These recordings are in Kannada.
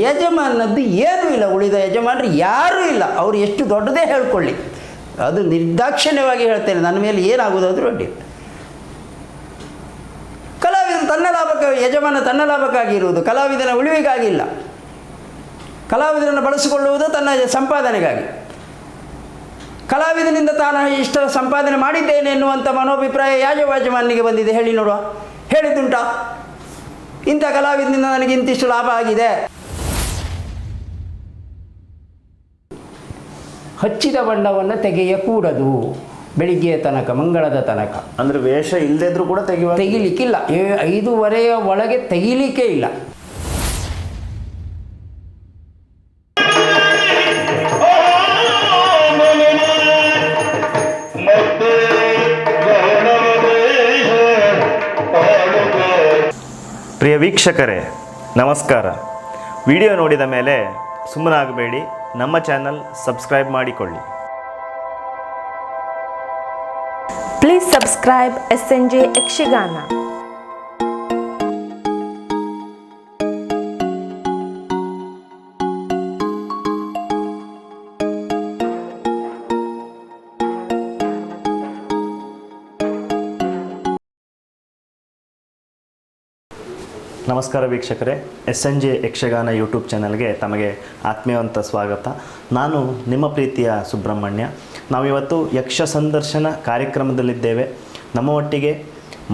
ಯಜಮಾನದ್ದು ಏನೂ ಇಲ್ಲ, ಉಳಿದ ಯಜಮಾನರು ಯಾರೂ ಇಲ್ಲ. ಅವರು ಎಷ್ಟು ದೊಡ್ಡದೇ ಹೇಳ್ಕೊಳ್ಳಿ. ಅದು ನಿರ್ದಾಕ್ಷಿಣ್ಯವಾಗಿ ಹೇಳ್ತೇನೆ. ನನ್ನ ಮೇಲೆ ಏನಾಗುವುದಾದ್ರೂ ಅಡ್ಡಿ ಕಲಾವಿದ ತನ್ನ ಲಾಭಕ್ಕೆ ಯಜಮಾನ ತನ್ನ ಲಾಭಕ್ಕಾಗಿ ಇರುವುದು. ಕಲಾವಿದನ ಉಳಿವಿಗಾಗಿಲ್ಲ ಕಲಾವಿದರನ್ನು ಬಳಸಿಕೊಳ್ಳುವುದು ತನ್ನ ಸಂಪಾದನೆಗಾಗಿ. ಕಲಾವಿದನಿಂದ ತಾನು ಇಷ್ಟ ಸಂಪಾದನೆ ಮಾಡಿದ್ದೇನೆ ಎನ್ನುವಂಥ ಮನೋಭಿಪ್ರಾಯ ಯಾಜ ಯಜಮಾನಿಗೆ ಬಂದಿದೆ. ಹೇಳಿ ನೋಡುವ. ಹೇಳಿದ್ದುಂಟಾ? ಇಂಥ ಕಲಾವಿದನಿಂದ ನನಗೆ ಇಂತಿಷ್ಟು ಲಾಭ ಆಗಿದೆ. ಹಚ್ಚಿದ ಬಣ್ಣವನ್ನು ತೆಗೆಯಕೂಡದು. ಬೆಳಿಗ್ಗೆಯ ತನಕ ಮಂಗಳದ ತನಕ. ಅಂದ್ರೆ ವೇಷ ಇಲ್ಲದಿದ್ರು ಕೂಡ ತೆಗೆಯುವ ತೆಗಿಲಿಕ್ಕಿಲ್ಲ. ಏ- ಐದೂವರೆಯ ಒಳಗೆ ತೆಗಿಲಿಕ್ಕೆ ಇಲ್ಲ. ಪ್ರಿಯ ವೀಕ್ಷಕರೇ ನಮಸ್ಕಾರ. ವಿಡಿಯೋ ನೋಡಿದ ಮೇಲೆ ಸುಮ್ಮನಾಗಬೇಡಿ. ನಮ್ಮ ಚಾನಲ್ ಸಬ್ಸ್ಕ್ರೈಬ್ ಮಾಡಿಕೊಳ್ಳಿ please subscribe S N J Ekshigana. ನಮಸ್ಕಾರ ವೀಕ್ಷಕರೇ S N J Yakshagana YouTube ಚಾನಲ್ಗೆ ತಮಗೆ ಆತ್ಮೀಯವಂತ ಸ್ವಾಗತ. ನಾನು ನಿಮ್ಮ ಪ್ರೀತಿಯ ಸುಬ್ರಹ್ಮಣ್ಯ. ನಾವಿವತ್ತು ಯಕ್ಷ ಸಂದರ್ಶನ ಕಾರ್ಯಕ್ರಮದಲ್ಲಿದ್ದೇವೆ. ನಮ್ಮ ಒಟ್ಟಿಗೆ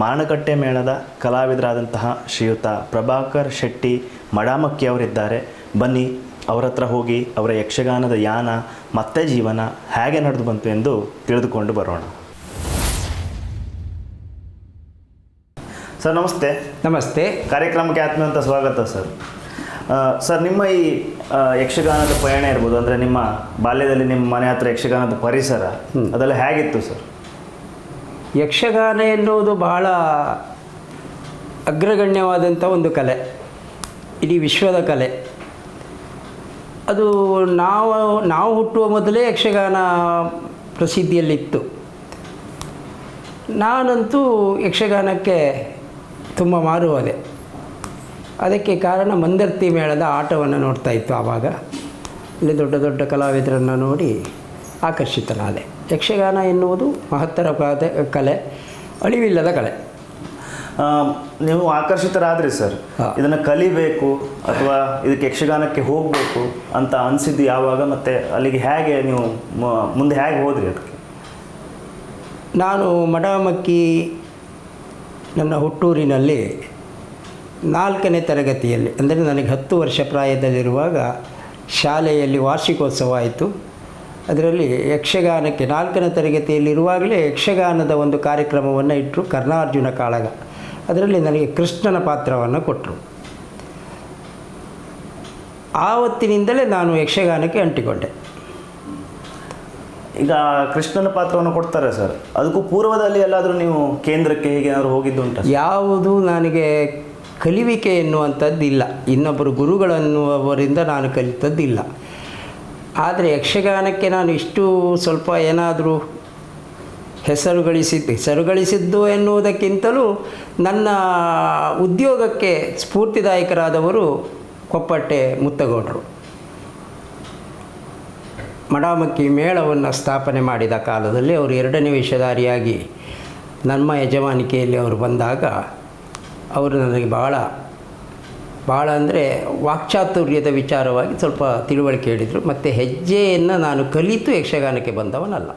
ಮಾರಣಕಟ್ಟೆ ಮೇಳದ ಕಲಾವಿದರಾದಂತಹ ಶ್ರೀಯುತ ಪ್ರಭಾಕರ್ ಶೆಟ್ಟಿ ಮಡಾಮಕ್ಕಿ ಅವರಿದ್ದಾರೆ. ಬನ್ನಿ, ಅವರ ಹತ್ರ ಹೋಗಿ ಅವರ ಯಕ್ಷಗಾನದ ಯಾನ, ಮತ್ತೆ ಜೀವನ, ಹೇಗೆ ನಡೆದು ಬಂತು ಎಂದು ತಿಳಿದುಕೊಂಡು ಬರೋಣ. ಸರ್ ನಮಸ್ತೆ. ನಮಸ್ತೆ. ಕಾರ್ಯಕ್ರಮಕ್ಕೆ ಆತ್ಮೀಯಂತ ಸ್ವಾಗತ ಸರ್ ಸರ್ ನಿಮ್ಮ ಈ ಯಕ್ಷಗಾನದ ಪಯಣ ಇರ್ಬೋದು ಅಂದರೆ ನಿಮ್ಮ ಬಾಲ್ಯದಲ್ಲಿ ನಿಮ್ಮ ಮನೆ ಹತ್ರ ಯಕ್ಷಗಾನದ ಪರಿಸರ ಅದೆಲ್ಲ ಹೇಗಿತ್ತು ಸರ್ ಯಕ್ಷಗಾನ ಎನ್ನುವುದು ಬಹಳ ಅಗ್ರಗಣ್ಯವಾದಂಥ ಒಂದು ಕಲೆ. ಇಡೀ ವಿಶ್ವದ ಕಲೆ. ಅದು ನಾವು ನಾವು ಹುಟ್ಟುವ ಮೊದಲೇ ಯಕ್ಷಗಾನ ಪ್ರಸಿದ್ಧಿಯಲ್ಲಿತ್ತು. ನಾನಂತೂ ಯಕ್ಷಗಾನಕ್ಕೆ ತುಂಬ ಮಾರು ಹೋದೆ ಅದಕ್ಕೆ ಕಾರಣ ಮಂದರ್ತಿ ಮೇಳದ ಆಟವನ್ನು ನೋಡ್ತಾ ಇತ್ತು ಆವಾಗ. ಇಲ್ಲಿ ದೊಡ್ಡ ದೊಡ್ಡ ಕಲಾವಿದರನ್ನು ನೋಡಿ ಆಕರ್ಷಿತನಾದೆ. ಯಕ್ಷಗಾನ ಎನ್ನುವುದು ಮಹತ್ತರ ಕಲೆ ಅಳಿವಿಲ್ಲದ ಕಲೆ. ನೀವು ಆಕರ್ಷಿತರಾದ್ರಿ ಸರ್. ಇದನ್ನು ಕಲಿಬೇಕು ಅಥವಾ ಇದಕ್ಕೆ ಯಕ್ಷಗಾನಕ್ಕೆ ಹೋಗಬೇಕು ಅಂತ ಅನಿಸಿದ್ದು ಯಾವಾಗ ಮತ್ತು ಅಲ್ಲಿಗೆ ಹೇಗೆ ನೀವು ಮುಂದೆ ಹೇಗೆ ಹೋದ್ರಿ ಅದಕ್ಕೆ? ನಾನು ಮಡಮಕ್ಕಿ ನನ್ನ ಹುಟ್ಟೂರಿನಲ್ಲಿ ನಾಲ್ಕನೇ ತರಗತಿಯಲ್ಲಿ, ಅಂದರೆ ನನಗೆ ಹತ್ತು ವರ್ಷ ಪ್ರಾಯದಲ್ಲಿರುವಾಗ ಶಾಲೆಯಲ್ಲಿ ವಾರ್ಷಿಕೋತ್ಸವ ಆಯಿತು ಅದರಲ್ಲಿ ಯಕ್ಷಗಾನಕ್ಕೆ, ನಾಲ್ಕನೇ ತರಗತಿಯಲ್ಲಿರುವಾಗಲೇ ಯಕ್ಷಗಾನದ ಒಂದು ಕಾರ್ಯಕ್ರಮವನ್ನು ಇಟ್ಟರು ಕರ್ಣಾರ್ಜುನ ಕಾಳಗ. ಅದರಲ್ಲಿ ನನಗೆ ಕೃಷ್ಣನ ಪಾತ್ರವನ್ನು ಕೊಟ್ಟರು. ಆವತ್ತಿನಿಂದಲೇ ನಾನು ಯಕ್ಷಗಾನಕ್ಕೆ ಅಂಟಿಕೊಂಡೆ. ಈಗ ಕೃಷ್ಣನ ಪಾತ್ರವನ್ನು ಕೊಡ್ತಾರೆ ಸರ್. ಅದಕ್ಕೂ ಪೂರ್ವದಲ್ಲಿ ಎಲ್ಲಾದರೂ ನೀವು ಕೇಂದ್ರಕ್ಕೆ ಹೇಗೆ ಏನಾದರೂ ಹೋಗಿದ್ದು ಉಂಟು ಯಾವುದು ನನಗೆ ಕಲಿವಿಕೆ ಎನ್ನುವಂಥದ್ದಿಲ್ಲ. ಇನ್ನೊಬ್ಬರು ಗುರುಗಳನ್ನುವರಿಂದ ನಾನು ಕಲಿತದ್ದಿಲ್ಲ. ಆದರೆ ಯಕ್ಷಗಾನಕ್ಕೆ ನಾನು ಇಷ್ಟು ಸ್ವಲ್ಪ ಏನಾದರೂ ಹೆಸರು ಗಳಿಸಿದ್ದು. ಹೆಸರು ಗಳಿಸಿದ್ದು ಎನ್ನುವುದಕ್ಕಿಂತಲೂ ನನ್ನ ಉದ್ಯೋಗಕ್ಕೆ ಸ್ಫೂರ್ತಿದಾಯಕರಾದವರು ಕೊಪ್ಪಟ್ಟೆ ಮುತ್ತಗೌಡರು. ಮಡಾಮಕ್ಕಿ ಮೇಳವನ್ನು ಸ್ಥಾಪನೆ ಮಾಡಿದ ಕಾಲದಲ್ಲಿ ಅವರು ಎರಡನೇ ವೇಷಧಾರಿಯಾಗಿ ನಮ್ಮ ಯಜಮಾನಿಕೆಯಲ್ಲಿ ಅವರು ಬಂದಾಗ ಅವರು ನನಗೆ ಭಾಳ ಭಾಳ ಅಂದರೆ ವಾಕ್ಚಾತುರ್ಯದ ವಿಚಾರವಾಗಿ ಸ್ವಲ್ಪ ತಿಳುವಳಿಕೆ ಹೇಳಿದರು. ಮತ್ತು ಹೆಜ್ಜೆಯನ್ನು ನಾನು ಕಲಿತು ಯಕ್ಷಗಾನಕ್ಕೆ ಬಂದವನಲ್ಲ.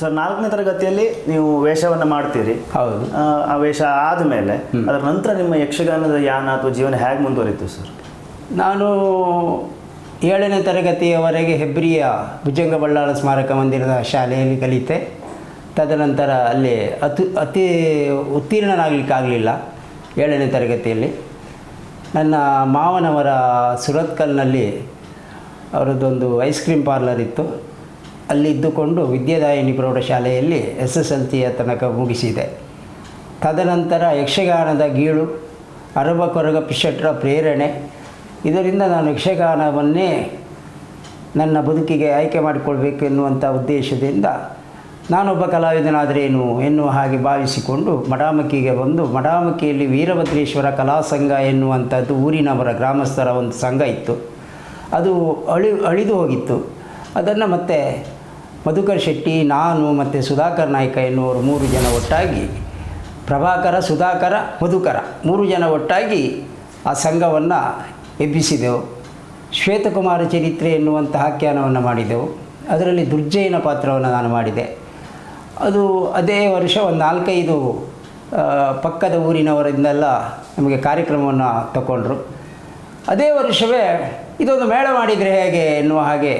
ಸರ್ ನಾಲ್ಕನೇ ತರಗತಿಯಲ್ಲಿ ನೀವು ವೇಷವನ್ನು ಮಾಡ್ತೀರಿ. ಹೌದು. ಆ, ಆ ವೇಷ ಆದಮೇಲೆ ಅದರ ನಂತರ ನಿಮ್ಮ ಯಕ್ಷಗಾನದ ಯಾನ ಅಥವಾ ಜೀವನ ಹೇಗೆ ಮುಂದುವರಿತು ಸರ್? ನಾನು ಏಳನೇ ತರಗತಿಯವರೆಗೆ ಹೆಬ್ರಿಯ ಭುಜಂಗ ಬಳ್ಳಾಳ ಸ್ಮಾರಕ ಮಂದಿರದ ಶಾಲೆಯಲ್ಲಿ ಕಲಿತೆ. ತದನಂತರ ಅಲ್ಲಿ ಅತಿ ಅತಿ ಉತ್ತೀರ್ಣನಾಗಲಿಕ್ಕಾಗಲಿಲ್ಲ ಏಳನೇ ತರಗತಿಯಲ್ಲಿ. ನನ್ನ ಮಾವನವರ ಸುರತ್ಕಲ್ನಲ್ಲಿ ಅವರದ್ದೊಂದು ಐಸ್ ಕ್ರೀಮ್ ಪಾರ್ಲರ್ ಇತ್ತು. ಅಲ್ಲಿ ಇದ್ದುಕೊಂಡು ವಿದ್ಯಾದಾಯಿನಿ ಪ್ರೌಢಶಾಲೆಯಲ್ಲಿ ಎಸ್ ಎಸ್ ಎಲ್ ಸಿಯ ತನಕ ಮುಗಿಸಿದೆ. ತದನಂತರ ಯಕ್ಷಗಾನದ ಗೀಳು, ಅರಬ ಕೊರಗ ಪಿಶಟ್ರ ಪ್ರೇರಣೆ ಇದರಿಂದ ನಾನು ಯಕ್ಷಗಾನವನ್ನೇ ನನ್ನ ಬದುಕಿಗೆ ಆಯ್ಕೆ ಮಾಡಿಕೊಳ್ಬೇಕು ಎನ್ನುವಂಥ ಉದ್ದೇಶದಿಂದ ನಾನೊಬ್ಬ ಕಲಾವಿದನಾದರೇನು ಎನ್ನುವ ಹಾಗೆ ಭಾವಿಸಿಕೊಂಡು ಮಡಾಮಕ್ಕಿಗೆ ಬಂದು ಮಡಾಮಕ್ಕಿಯಲ್ಲಿ ವೀರಭದ್ರೇಶ್ವರ ಕಲಾ ಸಂಘ ಎನ್ನುವಂಥದ್ದು ಊರಿನವರ ಗ್ರಾಮಸ್ಥರ ಒಂದು ಸಂಘ ಇತ್ತು. ಅದು ಅಳಿ, ಅಳಿದು ಹೋಗಿತ್ತು. ಅದನ್ನು ಮತ್ತೆ ಮಧುಕರ್ ಶೆಟ್ಟಿ, ನಾನು ಮತ್ತು ಸುಧಾಕರ್ ನಾಯ್ಕ ಎನ್ನುವರು ಮೂರು ಜನ ಒಟ್ಟಾಗಿ ಪ್ರಭಾಕರ, ಸುಧಾಕರ, ಮಧುಕರ ಮೂರು ಜನ ಒಟ್ಟಾಗಿ ಆ ಸಂಘವನ್ನು ಎಬ್ಬಿಸಿದೆವು. ಶ್ವೇತಕುಮಾರ ಚರಿತ್ರೆ ಎನ್ನುವಂಥ ಆಖ್ಯಾನವನ್ನು ಮಾಡಿದೆವು. ಅದರಲ್ಲಿ ದುರ್ಜಯನ ಪಾತ್ರವನ್ನು ನಾನು ಮಾಡಿದೆ. ಅದು ಅದೇ ವರ್ಷ ಒಂದು ನಾಲ್ಕೈದು ಪಕ್ಕದ ಊರಿನವರಿಂದೆಲ್ಲ ನಮಗೆ ಕಾರ್ಯಕ್ರಮವನ್ನು ತಗೊಂಡ್ರು ಅದೇ ವರ್ಷವೇ ಇದೊಂದು ಮೇಳ ಮಾಡಿದರೆ ಹೇಗೆ ಎನ್ನುವ ಹಾಗೆ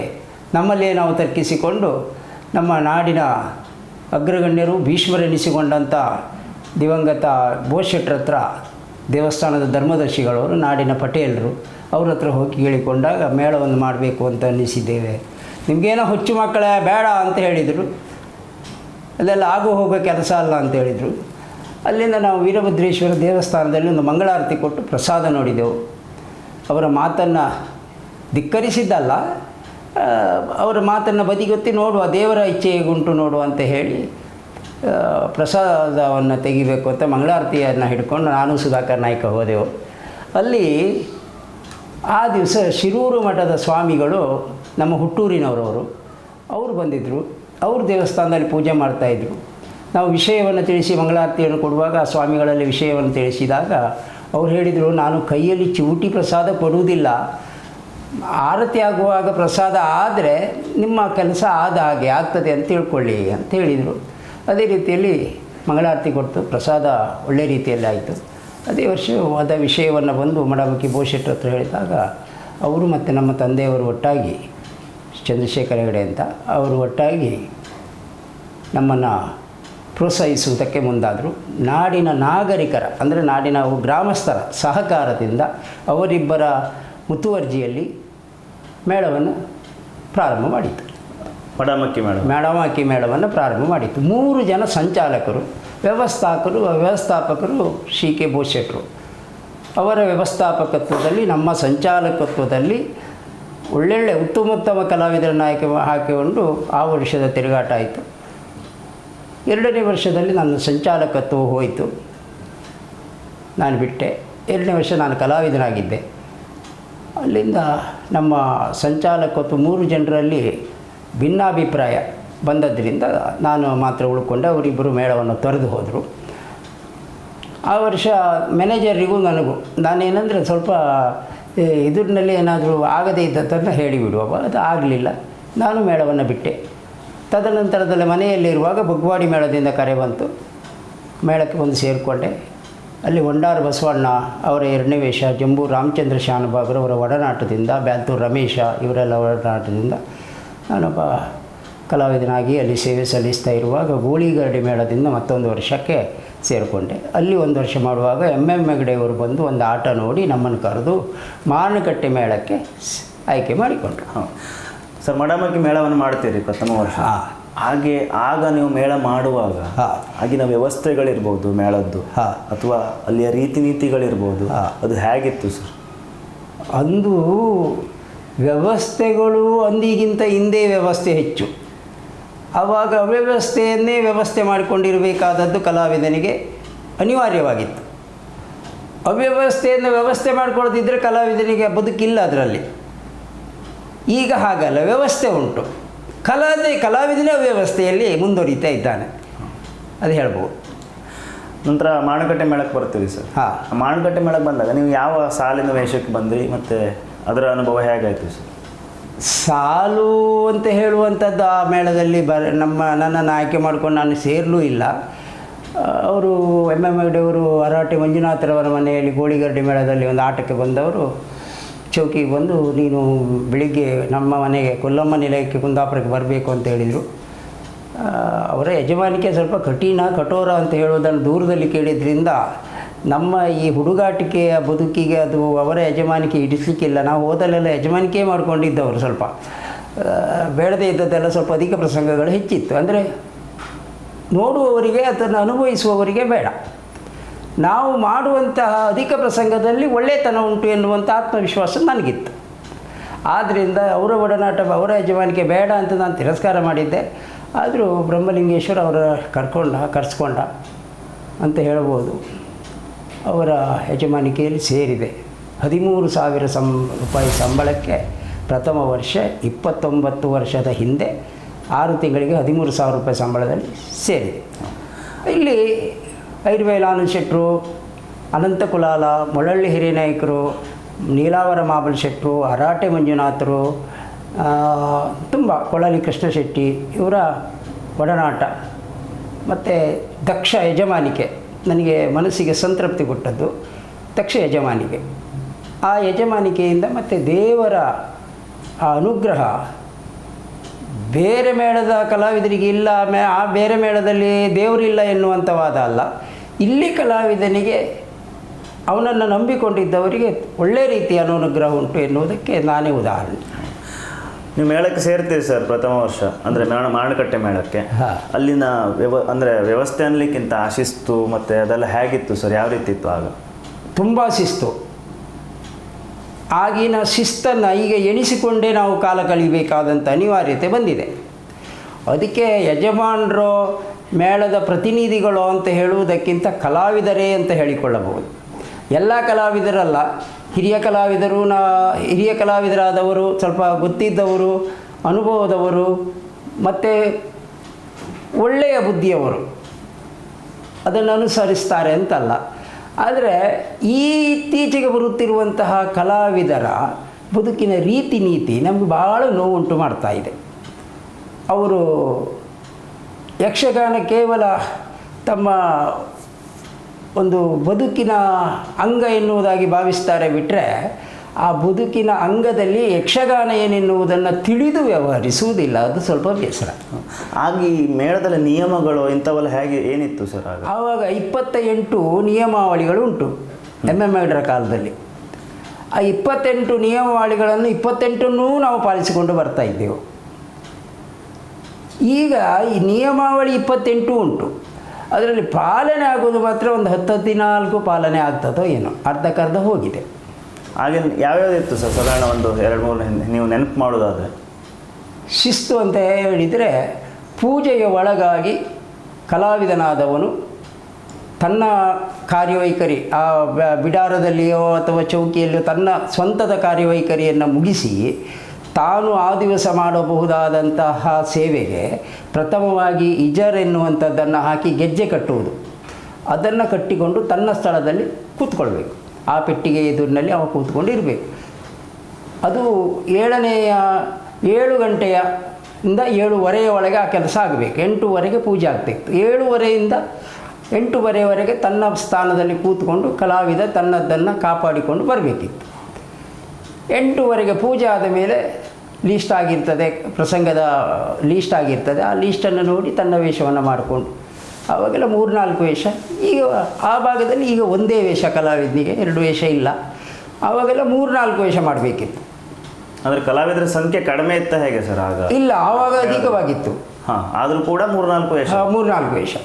ನಮ್ಮಲ್ಲೇ ನಾವು ತರ್ಕಿಸಿಕೊಂಡು ನಮ್ಮ ನಾಡಿನ ಅಗ್ರಗಣ್ಯರು ಭೀಷ್ಮರೆನಿಸಿಕೊಂಡಂಥ ದಿವಂಗತ ಬೋಶೆಟ್ರ ಹತ್ರ ದೇವಸ್ಥಾನದ ಧರ್ಮದರ್ಶಿಗಳವರು ನಾಡಿನ ಪಟೇಲರು, ಅವ್ರ ಹತ್ರ ಹೋಗಿ ಕೇಳಿಕೊಂಡಾಗ ಮೇಳವನ್ನು ಮಾಡಬೇಕು ಅಂತ ಅನ್ನಿಸಿದ್ದೇವೆ. ನಿಮಗೇನೋ ಹುಚ್ಚು ಮಕ್ಕಳೇ, ಬೇಡ ಅಂತ ಹೇಳಿದರು. ಅಲ್ಲೆಲ್ಲ ಆಗು ಹೋಗೋ ಕೆಲಸ ಅಲ್ಲ ಅಂತ ಹೇಳಿದರು. ಅಲ್ಲಿಂದ ನಾವು ವೀರಭದ್ರೇಶ್ವರ ದೇವಸ್ಥಾನದಲ್ಲಿ ಒಂದು ಮಂಗಳಾರತಿ ಕೊಟ್ಟು ಪ್ರಸಾದ ನೋಡಿದೆವು. ಅವರ ಮಾತನ್ನು ಧಿಕ್ಕರಿಸಿದ್ದಲ್ಲ ಅವರ ಮಾತನ್ನು ಬದಿಗೊತ್ತಿ ನೋಡುವ ದೇವರ ಇಚ್ಛೆ ಹೇಗುಂಟು ನೋಡುವ ಅಂತ ಹೇಳಿ ಪ್ರಸಾದವನ್ನು ತೆಗಿಬೇಕು ಅಂತ ಮಂಗಳಾರತಿಯನ್ನು ಹಿಡ್ಕೊಂಡು ನಾನು ಸುಧಾಕರ್ ನಾಯ್ಕ ಹೋದೆವು. ಅಲ್ಲಿ ಆ ದಿವಸ ಶಿರೂರು ಮಠದ ಸ್ವಾಮಿಗಳು ನಮ್ಮ ಹುಟ್ಟೂರಿನವರವರು, ಅವರು ಬಂದಿದ್ದರು ಅವ್ರ ದೇವಸ್ಥಾನದಲ್ಲಿ ಪೂಜೆ ಮಾಡ್ತಾಯಿದ್ರು ನಾವು ವಿಷಯವನ್ನು ತಿಳಿಸಿ ಮಂಗಳಾರತಿಯನ್ನು ಕೊಡುವಾಗ ಆ ಸ್ವಾಮಿಗಳಲ್ಲಿ ವಿಷಯವನ್ನು ತಿಳಿಸಿದಾಗ ಅವ್ರು ಹೇಳಿದರು, ನಾನು ಕೈಯಲ್ಲಿ ಚೂಟಿ ಪ್ರಸಾದ ಕೊಡುವುದಿಲ್ಲ. ಆರತಿ ಆಗುವಾಗ ಪ್ರಸಾದ ಆದರೆ ನಿಮ್ಮ ಕೆಲಸ ಆದ ಹಾಗೆ ಆಗ್ತದೆ ಅಂತ ತಿಳ್ಕೊಳ್ಳಿ ಅಂತ ಹೇಳಿದರು. ಅದೇ ರೀತಿಯಲ್ಲಿ ಮಂಗಳಾರತಿ ಕೊಟ್ಟು ಪ್ರಸಾದ ಒಳ್ಳೆ ರೀತಿಯಲ್ಲಿ ಆಯಿತು. ಅದೇ ವರ್ಷ ಅದ ವಿಷಯವನ್ನು ಬಂದು ಮಡಮಕ್ಕಿ ಬೋಶೆಟ್ರ ಹತ್ರ ಹೇಳಿದಾಗ, ಅವರು ಮತ್ತು ನಮ್ಮ ತಂದೆಯವರು ಒಟ್ಟಾಗಿ ಚಂದ್ರಶೇಖರ ಹೆಗಡೆ ಅಂತ, ಅವರು ಒಟ್ಟಾಗಿ ನಮ್ಮನ್ನು ಪ್ರೋತ್ಸಾಹಿಸುವುದಕ್ಕೆ ಮುಂದಾದರು. ನಾಡಿನ ನಾಗರಿಕರ, ಅಂದರೆ ನಾಡಿನ ಗ್ರಾಮಸ್ಥರ ಸಹಕಾರದಿಂದ ಅವರಿಬ್ಬರ ಮುತುವರ್ಜಿಯಲ್ಲಿ ಮೇಳವನ್ನು ಪ್ರಾರಂಭ ಮಾಡಿತು. ಮಡಮಕ್ಕಿ ಮೇಡಮ್. ಅಕ್ಕಿ ಮೇಳವನ್ನು ಪ್ರಾರಂಭ ಮಾಡಿತ್ತು. ಮೂರು ಜನ ಸಂಚಾಲಕರು ವ್ಯವಸ್ಥಾಪಕರು ವ್ಯವಸ್ಥಾಪಕರು ಸಿ ಕೆ ಬೋಶೆಟ್ರು ಅವರ ವ್ಯವಸ್ಥಾಪಕತ್ವದಲ್ಲಿ, ನಮ್ಮ ಸಂಚಾಲಕತ್ವದಲ್ಲಿ ಒಳ್ಳೊಳ್ಳೆ ಉತ್ತಮೋತ್ತಮ ಕಲಾವಿದರನ್ನು ಆಯ್ಕೆ ಹಾಕಿಕೊಂಡು ಆ ವರ್ಷದ ತಿರುಗಾಟ ಆಯಿತು. ಎರಡನೇ ವರ್ಷದಲ್ಲಿ ನನ್ನ ಸಂಚಾಲಕತ್ವ ಹೋಯಿತು. ನಾನು ಬಿಟ್ಟೆ. ಎರಡನೇ ವರ್ಷ ನಾನು ಕಲಾವಿದನಾಗಿದ್ದೆ. ಅಲ್ಲಿಂದ ನಮ್ಮ ಸಂಚಾಲಕತ್ವ ಮೂರು ಜನರಲ್ಲಿ ಭಿನ್ನಾಭಿಪ್ರಾಯ ಬಂದದ್ದರಿಂದ ನಾನು ಮಾತ್ರ ಉಳ್ಕೊಂಡು, ಅವರಿಬ್ಬರು ಮೇಳವನ್ನು ತೊರೆದು ಹೋದರು. ಆ ವರ್ಷ ಮ್ಯಾನೇಜರಿಗೂ ನನಗೂ, ನಾನೇನೆಂದರೆ ಸ್ವಲ್ಪ ಇದರಲ್ಲಿ ಏನಾದರೂ ಆಗದೇ ಇದ್ದದ್ದನ್ನು ಹೇಳಿಬಿಡುವ ಅದು ಆಗಲಿಲ್ಲ. ನಾನು ಮೇಳವನ್ನು ಬಿಟ್ಟೆ. ತದನಂತರದಲ್ಲಿ ಮನೆಯಲ್ಲಿರುವಾಗ ಬಗ್ವಾಡಿ ಮೇಳದಿಂದ ಕರೆ ಬಂತು. ಮೇಳಕ್ಕೆ ಬಂದು ಸೇರಿಕೊಂಡೆ. ಅಲ್ಲಿ ಹೊಂಡಾರ ಬಸವಣ್ಣ ಅವರ ಎರಡನೇ ವೇಷ ಜಂಬೂ ರಾಮಚಂದ್ರ ಅವರ ಒಡನಾಟದಿಂದ, ಬ್ಯಾಲ್ತೂರು ರಮೇಶ ಇವರೆಲ್ಲ ಒಡನಾಟದಿಂದ ನಾನೊಬ್ಬ ಕಲಾವಿದನಾಗಿ ಅಲ್ಲಿ ಸೇವೆ ಸಲ್ಲಿಸ್ತಾ ಇರುವಾಗ ಗೂಳಿಗರಡಿ ಮೇಳದಿಂದ ಮತ್ತೊಂದು ವರ್ಷಕ್ಕೆ ಸೇರಿಕೊಂಡೆ. ಅಲ್ಲಿ ಒಂದು ವರ್ಷ ಮಾಡುವಾಗ ಎಂ ಎಂ ಹೆಗಡೆಯವರು ಬಂದು ಒಂದು ಆಟ ನೋಡಿ ನಮ್ಮನ್ನು ಕರೆದು ಮಾರುಕಟ್ಟೆ ಮೇಳಕ್ಕೆ ಆಯ್ಕೆ ಮಾಡಿಕೊಂಡ್ರು. ಹಾಂ ಸರ್ ಮಡಮಕ್ಕಿ ಮೇಳವನ್ನು ಮಾಡ್ತೀರಿ ಪ್ರಥಮ ವರ್ಷ. ಹಾ. ಹಾಗೆ ಆಗ ನೀವು ಮೇಳ ಮಾಡುವಾಗ ಹಾಂ. ಆಗಿನ ವ್ಯವಸ್ಥೆಗಳಿರ್ಬೋದು ಮೇಳದ್ದು ಹಾ. ಅಥವಾ ಅಲ್ಲಿಯ ರೀತಿ ನೀತಿಗಳಿರ್ಬೋದು ಹಾಂ. ಅದು ಹೇಗಿತ್ತು ಸರ್? ಅಂದು ವ್ಯವಸ್ಥೆಗಳು ಅಂದಿಗಿಂತ ಹಿಂದೆ ವ್ಯವಸ್ಥೆ ಹೆಚ್ಚು. ಆವಾಗ ಅವ್ಯವಸ್ಥೆಯನ್ನೇ ವ್ಯವಸ್ಥೆ ಮಾಡಿಕೊಂಡಿರಬೇಕಾದದ್ದು ಕಲಾವಿದನಿಗೆ ಅನಿವಾರ್ಯವಾಗಿತ್ತು. ಅವ್ಯವಸ್ಥೆಯನ್ನು ವ್ಯವಸ್ಥೆ ಮಾಡಿಕೊಳ್ಳದಿದ್ದರೆ ಕಲಾವಿದನಿಗೆ ಬದುಕಿಲ್ಲ ಅದರಲ್ಲಿ. ಈಗ ಹಾಗಲ್ಲ ವ್ಯವಸ್ಥೆ ಉಂಟು. ಕಲಾದೆ ಕಲಾವಿದನೇ ಅವ್ಯವಸ್ಥೆಯಲ್ಲಿ ಮುಂದುವರಿತಾ ಇದ್ದಾನೆ. ಅದು ಹೇಳ್ಬೋದು. ನಂತರ ಮಾಣಕಟ್ಟೆ ಮೇಳಕ್ಕೆ ಬರ್ತೀವಿ ಸರ್. ಹಾಂ. ಆ ಮಾಣಕಟ್ಟೆ ಮೇಳಕ್ಕೆ ಬಂದಾಗ ನೀವು ಯಾವ ಸಾಲಿನ ವೇಷಕ್ಕೆ ಬಂದ್ರಿ ಮತ್ತು ಅದರ ಅನುಭವ ಹೇಗಾಯಿತು ಸರ್? ಸಾಲು ಅಂತ ಹೇಳುವಂಥದ್ದು ಆ ಮೇಳದಲ್ಲಿ ಬ ನಮ್ಮ ನನ್ನನ್ನು ಆಯ್ಕೆ ಮಾಡ್ಕೊಂಡು ನಾನು ಸೇರಲೂ ಇಲ್ಲ. ಅವರು ಎಂ ಎಂ ಅವರು ಹರಾಟೆ ಮಂಜುನಾಥರವರ ಮನೆಯಲ್ಲಿ ಗೋಳಿಗರ್ಡಿ ಮೇಳದಲ್ಲಿ ಒಂದು ಆಟಕ್ಕೆ ಬಂದವರು. ಚೌಕಿಗೆ ಬಂದು ನೀನು ಬೆಳಿಗ್ಗೆ ನಮ್ಮ ಮನೆಗೆ ಕೊಲ್ಲಮ್ಮ ನಿಲಯಕ್ಕೆ ಕುಂದಾಪುರಕ್ಕೆ ಬರಬೇಕು ಅಂತ ಹೇಳಿದರು. ಅವರ ಯಜಮಾನಿಕೆ ಸ್ವಲ್ಪ ಕಠಿಣ, ಕಠೋರ ಅಂತ ಹೇಳೋದನ್ನು ದೂರದಲ್ಲಿ ಕೇಳಿದ್ರಿಂದ ನಮ್ಮ ಈ ಹುಡುಗಾಟಿಕೆಯ ಬದುಕಿಗೆ ಅದು ಅವರ ಯಜಮಾನಿಕೆ ಇಡಿಸ್ಲಿಕ್ಕಿಲ್ಲ. ನಾವು ಹೋದಲ್ಲೆಲ್ಲ ಯಜಮಾನಿಕೆ ಮಾಡ್ಕೊಂಡಿದ್ದವರು ಸ್ವಲ್ಪ. ಬೇಡದೇ ಇದ್ದದ್ದೆಲ್ಲ ಸ್ವಲ್ಪ ಅಧಿಕ ಪ್ರಸಂಗಗಳು ಹೆಚ್ಚಿತ್ತು. ಅಂದರೆ ನೋಡುವವರಿಗೆ ಅದನ್ನು ಅನುಭವಿಸುವವರಿಗೆ ಬೇಡ. ನಾವು ಮಾಡುವಂತಹ ಅಧಿಕ ಪ್ರಸಂಗದಲ್ಲಿ ಒಳ್ಳೆತನ ಉಂಟು ಎನ್ನುವಂಥ ಆತ್ಮವಿಶ್ವಾಸ ನನಗಿತ್ತು. ಆದ್ದರಿಂದ ಅವರ ಒಡನಾಟ, ಅವರ ಯಜಮಾನಿಕೆ ಬೇಡ ಅಂತ ನಾನು ತಿರಸ್ಕಾರ ಮಾಡಿದ್ದೆ. ಆದರೂ ಬ್ರಹ್ಮಲಿಂಗೇಶ್ವರ ಅವರ ಕರ್ಕೊಂಡ, ಕರೆಸ್ಕೊಂಡ ಅಂತ ಹೇಳ್ಬೋದು. ಅವರ ಯಜಮಾನಿಕೆಯಲ್ಲಿ ಸೇರಿದೆ. ಹದಿಮೂರು ಸಾವಿರ ಸಂ ರೂಪಾಯಿ ಸಂಬಳಕ್ಕೆ ಪ್ರಥಮ ವರ್ಷ, ಇಪ್ಪತ್ತೊಂಬತ್ತು ವರ್ಷದ ಹಿಂದೆ ಆರು ತಿಂಗಳಿಗೆ ಹದಿಮೂರು ಸಾವಿರ ರೂಪಾಯಿ ಸಂಬಳದಲ್ಲಿ ಸೇರಿದೆ. ಇಲ್ಲಿ ಐರ್ವೇಲಾನು ಶೆಟ್ಟರು ಅನಂತಕುಲಾಲ ಮೊಳಳ್ಳಿ ಹಿರಿನಾಯಕರು, ನೀಲಾವರ ಮಾಬಲ್ ಶೆಟ್ಟರು ಹರಾಟೆ ಮಂಜುನಾಥರು ತುಂಬ ಕೊಳಲಿ ಕೃಷ್ಣ ಶೆಟ್ಟಿ ಇವರ ಒಡನಾಟ. ಮತ್ತು ದಕ್ಷ ಯಜಮಾನಿಕೆ. ನನಗೆ ಮನಸ್ಸಿಗೆ ಸಂತೃಪ್ತಿ ಕೊಟ್ಟದ್ದು ತಕ್ಷ ಯಜಮಾನಿಕೆ ಆ ಯಜಮಾನಿಕೆಯಿಂದ ಮತ್ತು ದೇವರ ಆ ಅನುಗ್ರಹ ಬೇರೆ ಮೇಳದ ಕಲಾವಿದರಿಗೆ ಇಲ್ಲ, ಮೇ ಆ ಬೇರೆ ಮೇಳದಲ್ಲಿ ದೇವರಿಲ್ಲ ಎನ್ನುವಂಥವಾದ ಅಲ್ಲ, ಇಲ್ಲಿ ಕಲಾವಿದನಿಗೆ ಅವನನ್ನು ನಂಬಿಕೊಂಡಿದ್ದವರಿಗೆ ಒಳ್ಳೆ ರೀತಿಯ ಅನುಗ್ರಹ ಉಂಟು ಎನ್ನುವುದಕ್ಕೆ ನಾನೇ ಉದಾಹರಣೆ. ನೀವು ಮೇಳಕ್ಕೆ ಸೇರ್ತೀರಿ ಸರ್ ಪ್ರಥಮ ವರ್ಷ ಅಂದರೆ ಮೇಳ ಮಾರುಕಟ್ಟೆ ಮೇಳಕ್ಕೆ. ಅಲ್ಲಿನ ವ್ಯವ ಅಂದರೆ ವ್ಯವಸ್ಥೆ ಅನ್ನಲಿಕ್ಕಿಂತ ಆ ಶಿಸ್ತು ಮತ್ತು ಅದೆಲ್ಲ ಹೇಗಿತ್ತು ಸರ್? ಯಾವ ರೀತಿ ಇತ್ತು ಆಗ? ತುಂಬ ಶಿಸ್ತು. ಆಗಿನ ಶಿಸ್ತನ್ನು ಈಗ ಎಣಿಸಿಕೊಂಡೇ ನಾವು ಕಾಲ ಕಳಿಬೇಕಾದಂಥ ಅನಿವಾರ್ಯತೆ ಬಂದಿದೆ. ಅದಕ್ಕೆ ಯಜಮಾನರು ಮೇಳದ ಪ್ರತಿನಿಧಿಗಳು ಅಂತ ಹೇಳುವುದಕ್ಕಿಂತ ಕಲಾವಿದರೇ ಅಂತ ಹೇಳಿಕೊಳ್ಳಬಹುದು. ಎಲ್ಲ ಕಲಾವಿದರಲ್ಲ ಹಿರಿಯ ಕಲಾವಿದರು ನಾ, ಹಿರಿಯ ಕಲಾವಿದರಾದವರು, ಸ್ವಲ್ಪ ಗೊತ್ತಿದ್ದವರು, ಅನುಭವದವರು, ಮತ್ತು ಒಳ್ಳೆಯ ಬುದ್ಧಿಯವರು. ಅದನ್ನು ಅನುಸರಿಸ್ತಾರೆ ಅಂತಲ್ಲ. ಆದರೆ ಈ ಇತ್ತೀಚೆಗೆ ಬರುತ್ತಿರುವಂತಹ ಕಲಾವಿದರ ಬದುಕಿನ ರೀತಿ ನೀತಿ ನಮಗೆ ಭಾಳ ನೋವುಂಟು ಮಾಡ್ತಾ ಇದೆ. ಅವರು ಯಕ್ಷಗಾನ ಕೇವಲ ತಮ್ಮ ಒಂದು ಬದುಕಿನ ಅಂಗ ಎನ್ನುವುದಾಗಿ ಭಾವಿಸ್ತಾರೆ ಬಿಟ್ಟರೆ ಆ ಬದುಕಿನ ಅಂಗದಲ್ಲಿ ಯಕ್ಷಗಾನ ಏನೆನ್ನುವುದನ್ನು ತಿಳಿದು ವ್ಯವಹರಿಸುವುದಿಲ್ಲ. ಅದು ಸ್ವಲ್ಪ ಬೇಸರ. ಆಗ ಈ ಮೇಳದಲ್ಲಿ ನಿಯಮಗಳು ಇಂಥವೆಲ್ಲ ಹೇಗೆ ಏನಿತ್ತು ಸರ್ ಆವಾಗ ಇಪ್ಪತ್ತ ಎಂಟು ನಿಯಮಾವಳಿಗಳು ಉಂಟು ಎಂ ಎಂ ಐಡ್ರ ಕಾಲದಲ್ಲಿ. ಆ ಇಪ್ಪತ್ತೆಂಟು ನಿಯಮಾವಳಿಗಳನ್ನು ಇಪ್ಪತ್ತೆಂಟನ್ನೂ ನಾವು ಪಾಲಿಸಿಕೊಂಡು ಬರ್ತಾ ಇದ್ದೆವು. ಈಗ ಈ ನಿಯಮಾವಳಿ ಇಪ್ಪತ್ತೆಂಟು ಉಂಟು. ಅದರಲ್ಲಿ ಪಾಲನೆ ಆಗೋದು ಮಾತ್ರ ಒಂದು ಹತ್ತು ಹದಿನಾಲ್ಕು ಪಾಲನೆ ಆಗ್ತದೋ ಏನೋ. ಅರ್ಧಕ್ಕರ್ಧ ಹೋಗಿದೆ. ಆಗಿನ ಯಾವ್ಯಾವ್ದಿತ್ತು ಸರ್ ಸಾಧಾರಣ ಒಂದು ಎರಡು ಮೂರು ಹಿಂದೆ ನೀವು ನೆನಪು ಮಾಡೋದಾದರೆ ಶಿಸ್ತು ಅಂತ ಹೇಳಿದರೆ ಪೂಜೆಯ ಒಳಗಾಗಿ ಕಲಾವಿದನಾದವನು ತನ್ನ ಕಾರ್ಯವೈಖರಿ ಆ ಬಿಡಾರದಲ್ಲಿಯೋ ಅಥವಾ ಚೌಕಿಯಲ್ಲಿಯೋ ತನ್ನ ಸ್ವಂತದ ಕಾರ್ಯವೈಖರಿಯನ್ನು ಮುಗಿಸಿ ತಾನು ಆ ದಿವಸ ಮಾಡಬಹುದಾದಂತಹ ಸೇವೆಗೆ ಪ್ರಥಮವಾಗಿ ಇಜರ್ ಎನ್ನುವಂಥದ್ದನ್ನು ಹಾಕಿ ಗೆಜ್ಜೆ ಕಟ್ಟುವುದು. ಅದನ್ನು ಕಟ್ಟಿಕೊಂಡು ತನ್ನ ಸ್ಥಳದಲ್ಲಿ ಕೂತ್ಕೊಳ್ಬೇಕು. ಆ ಪೆಟ್ಟಿಗೆ ಎದುರಿನಲ್ಲಿ ಅವ ಕೂತ್ಕೊಂಡು ಇರಬೇಕು. ಅದು ಏಳನೆಯ, ಏಳು ಗಂಟೆಯ ಇಂದ ಏಳುವರೆಯ ಒಳಗೆ ಆ ಕೆಲಸ ಆಗಬೇಕು. ಎಂಟೂವರೆಗೆ ಪೂಜೆ ಆಗ್ತಿತ್ತು ಏಳುವರೆಯಿಂದ ಎಂಟೂವರೆಯವರೆಗೆ ತನ್ನ ಸ್ಥಾನದಲ್ಲಿ ಕೂತ್ಕೊಂಡು ಕಲಾವಿದ ತನ್ನದ್ದನ್ನು ಕಾಪಾಡಿಕೊಂಡು ಬರಬೇಕಿತ್ತು. ಎಂಟೂವರೆಗೆ ಪೂಜೆ ಆದ ಮೇಲೆ ಲೀಸ್ಟ್ ಆಗಿರ್ತದೆ ಪ್ರಸಂಗದ ಲೀಸ್ಟ್ ಆಗಿರ್ತದೆ. ಆ ಲೀಸ್ಟನ್ನು ನೋಡಿ ತನ್ನ ವೇಷವನ್ನು ಮಾಡಿಕೊಂಡು ಆವಾಗೆಲ್ಲ ಮೂರ್ನಾಲ್ಕು ವೇಷ. ಈಗ ಆ ಭಾಗದಲ್ಲಿ ಈಗ ಒಂದೇ ವೇಷ ಕಲಾವಿದನಿಗೆ ಎರಡು ವೇಷ ಇಲ್ಲ. ಆವಾಗೆಲ್ಲ ಮೂರ್ನಾಲ್ಕು ವೇಷ ಮಾಡಬೇಕಿತ್ತು. ಅಂದರೆ ಕಲಾವಿದರ ಸಂಖ್ಯೆ ಕಡಿಮೆ ಇತ್ತ ಹೇಗೆ ಸರ್ ಆಗ? ಇಲ್ಲ ಆವಾಗ ಅಧಿಕವಾಗಿತ್ತು. ಹಾಂ ಆದರೂ ಕೂಡ ಮೂರು ನಾಲ್ಕು ವೇಷ. ಮೂರು ನಾಲ್ಕು ವೇಷ.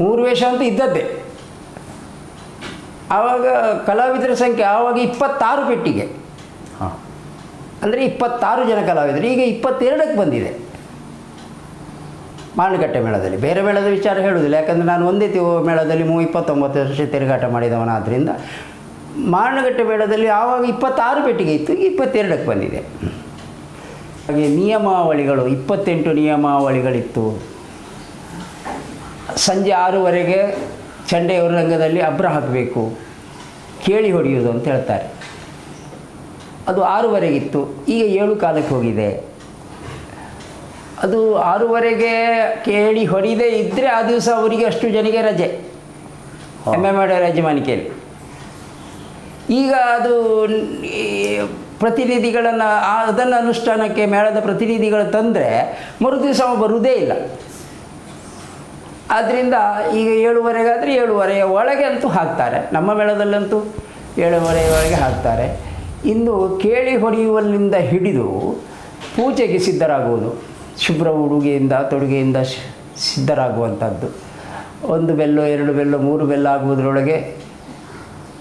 ಮೂರು ವೇಷ ಅಂತ ಇದ್ದದ್ದೇ. ಆವಾಗ ಕಲಾವಿದರ ಸಂಖ್ಯೆ ಆವಾಗ ಇಪ್ಪತ್ತಾರು ಪೆಟ್ಟಿಗೆ. ಅಂದರೆ ಇಪ್ಪತ್ತಾರು ಜನ ಕಲಾವಿದರು. ಈಗ ಇಪ್ಪತ್ತೆರಡಕ್ಕೆ ಬಂದಿದೆ. ಮಾರುಕಟ್ಟೆ ಮೇಳದಲ್ಲಿ. ಬೇರೆ ಮೇಳದ ವಿಚಾರ ಹೇಳುವುದಿಲ್ಲ. ಯಾಕಂದರೆ ನಾನು ಒಂದೇ ಮೇಳದಲ್ಲಿ ಮೂ ಇಪ್ಪತ್ತೊಂಬತ್ತು ವರ್ಷ ತಿರುಗಾಟ ಮಾಡಿದವನಾದ್ದರಿಂದ ಮಾರುಕಟ್ಟೆ ಮೇಳದಲ್ಲಿ ಆವಾಗ ಇಪ್ಪತ್ತಾರು ಪೆಟ್ಟಿಗೆ ಇತ್ತು. ಇಪ್ಪತ್ತೆರಡಕ್ಕೆ ಬಂದಿದೆ. ಹಾಗೆ ನಿಯಮಾವಳಿಗಳು, ಇಪ್ಪತ್ತೆಂಟು ನಿಯಮಾವಳಿಗಳಿತ್ತು. ಸಂಜೆ ಆರೂವರೆಗೆ ಚಂಡೆಯವರ ರಂಗದಲ್ಲಿ ಅಬ್ರ ಹಾಕಬೇಕು. ಕೇಳಿ ಹೊಡೆಯುವುದು ಅಂತ ಹೇಳ್ತಾರೆ. ಅದು ಆರೂವರೆಗಿತ್ತು. ಈಗ ಏಳು ಕಾಲಕ್ಕೆ ಹೋಗಿದೆ. ಅದು ಆರೂವರೆಗೆ ಕೇಳಿ ಹೊಡಿದೇ ಇದ್ದರೆ ಆ ದಿವಸ ಅವರಿಗೆ ಅಷ್ಟು ಜನಿಗೆ ರಜೆ. ಎಂ ಎಂ ರಜೆ ಯಜಮಾನಿಕೆಯಲ್ಲಿ ಈಗ ಅದು ಪ್ರತಿನಿಧಿಗಳನ್ನು ಅದನ್ನು ಅನುಷ್ಠಾನಕ್ಕೆ ಮೇಳದ ಪ್ರತಿನಿಧಿಗಳು ತಂದರೆ ಮರು ದಿವಸ ಅವ ಬರುವುದೇ ಇಲ್ಲ. ಆದ್ದರಿಂದ ಈಗ ಏಳುವರೆಗಾದರೆ ಏಳುವರೆಯ ಒಳಗೆ ಅಂತೂ ಹಾಕ್ತಾರೆ. ನಮ್ಮ ಮೇಳದಲ್ಲಂತೂ ಏಳುವರೆಯ ಒಳಗೆ ಹಾಕ್ತಾರೆ. ಇನ್ನು ಕೇಳಿ ಹೊಡೆಯುವಲ್ಲಿಂದ ಹಿಡಿದು ಪೂಜೆಗೆ ಸಿದ್ಧರಾಗುವುದು. ಶುಭ್ರ ಉಡುಗೆಯಿಂದ, ತೊಡುಗೆಯಿಂದ ಸಿದ್ಧರಾಗುವಂಥದ್ದು. ಒಂದು ಬೆಲ್ಲು, ಎರಡು ಬೆಲ್ಲು, ಮೂರು ಬೆಲ್ಲ ಆಗುವುದರೊಳಗೆ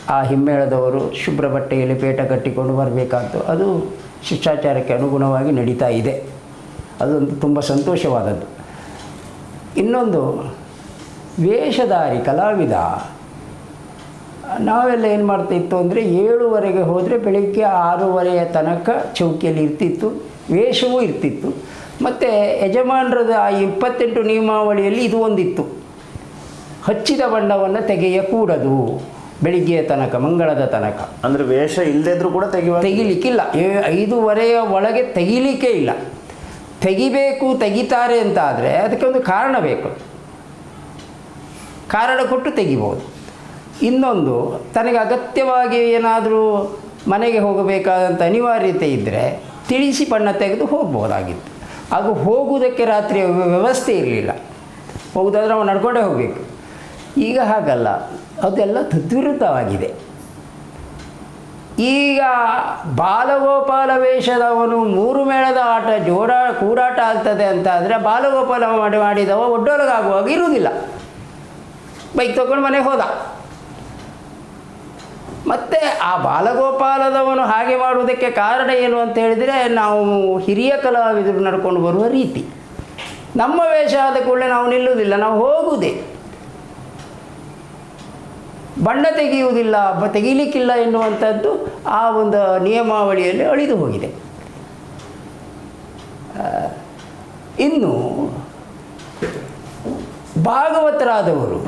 ಆ ಹಿಮ್ಮೇಳದವರು ಶುಭ್ರ ಬಟ್ಟೆಯಲ್ಲಿ ಪೇಟ ಕಟ್ಟಿಕೊಂಡು ಬರಬೇಕಾದ್ದು. ಅದು ಶಿಷ್ಟಾಚಾರಕ್ಕೆ ಅನುಗುಣವಾಗಿ ನಡೀತಾ ಇದೆ. ಅದೊಂದು ತುಂಬ ಸಂತೋಷವಾದದ್ದು. ಇನ್ನೊಂದು, ವೇಷಧಾರಿ ಕಲಾವಿದ ನಾವೆಲ್ಲ ಏನು ಮಾಡ್ತಿತ್ತು ಅಂದರೆ ಏಳುವರೆಗೆ ಹೋದರೆ ಬೆಳಿಗ್ಗೆ ಆರೂವರೆಯ ತನಕ ಚೌಕಿಯಲ್ಲಿ ಇರ್ತಿತ್ತು ವೇಷವೂ ಇರ್ತಿತ್ತು. ಮತ್ತು ಯಜಮಾನರದ ಆ ಇಪ್ಪತ್ತೆಂಟು ನಿಯಮಾವಳಿಯಲ್ಲಿ ಇದು ಒಂದಿತ್ತು. ಹಚ್ಚಿದ ಬಣ್ಣವನ್ನು ತೆಗೆಯಕೂಡದು ಬೆಳಿಗ್ಗೆಯ ತನಕ ಮಂಗಳದ ತನಕ. ಅಂದರೆ ವೇಷ ಇಲ್ಲದೇ ಇದ್ರೂ ಕೂಡ ತೆಗೆಯುವ ತೆಗಿಲಿಕ್ಕಿಲ್ಲ. ಐದೂವರೆಯ ಒಳಗೆ ತೆಗಿಲಿಕ್ಕೆ ಇಲ್ಲ. ತೆಗಿಬೇಕು ತೆಗಿತಾರೆ ಅಂತ ಆದರೆ ಅದಕ್ಕೆ ಒಂದು ಕಾರಣ ಬೇಕು. ಕಾರಣ ಕೊಟ್ಟು ತೆಗಿಬೋದು. ಇನ್ನೊಂದು, ತನಗೆ ಅಗತ್ಯವಾಗಿ ಏನಾದರೂ ಮನೆಗೆ ಹೋಗಬೇಕಾದಂಥ ಅನಿವಾರ್ಯತೆ ಇದ್ದರೆ ತಿಳಿಸಿ ಬಣ್ಣ ತೆಗೆದು ಹೋಗ್ಬೋದಾಗಿತ್ತು. ಆಗ ಹೋಗುವುದಕ್ಕೆ ರಾತ್ರಿ ವ್ಯವಸ್ಥೆ ಇರಲಿಲ್ಲ. ಹೋಗೋದಾದ್ರೆ ಅವನು ನಡ್ಕೊಂಡೇ ಹೋಗಬೇಕು. ಈಗ ಹಾಗಲ್ಲ. ಅದೆಲ್ಲ ತದ್ವಿರುದ್ಧವಾಗಿದೆ. ಈಗ ಬಾಲಗೋಪಾಲ ವೇಷದವನು ಮೂರು ಮೇಳದ ಆಟ ಜೋಡಾ ಕೂಡಾಟ ಆಗ್ತದೆ ಅಂತ ಆದರೆ ಬಾಲಗೋಪಾಲ ಮಾಡಿ ಮಾಡಿದವ ಒಡ್ಡೋಲಗಾಗುವಾಗ ಇರುವುದಿಲ್ಲ. ಬೈಕ್ ತಗೊಂಡು ಮನೆಗೆ ಹೋದ. ಮತ್ತು ಆ ಬಾಲಗೋಪಾಲದವನು ಹಾಗೆ ಮಾಡುವುದಕ್ಕೆ ಕಾರಣ ಏನು ಅಂತ ಹೇಳಿದರೆ ನಾವು ಹಿರಿಯ ಕಲಾವಿದರು ನಡ್ಕೊಂಡು ಬರುವ ರೀತಿ. ನಮ್ಮ ವೇಷ ಆದ ಕೂಡಲೇ ನಾವು ನಿಲ್ಲುವುದಿಲ್ಲ, ನಾವು ಹೋಗುವುದೇ. ಬಣ್ಣ ತೆಗೆಯುವುದಿಲ್ಲ ತೆಗೀಲಿಕ್ಕಿಲ್ಲ ಎನ್ನುವಂಥದ್ದು ಆ ಒಂದು ನಿಯಮಾವಳಿಯಲ್ಲಿ ಅಳಿದು ಹೋಗಿದೆ. ಇನ್ನು ಭಾಗವತರಾದವರು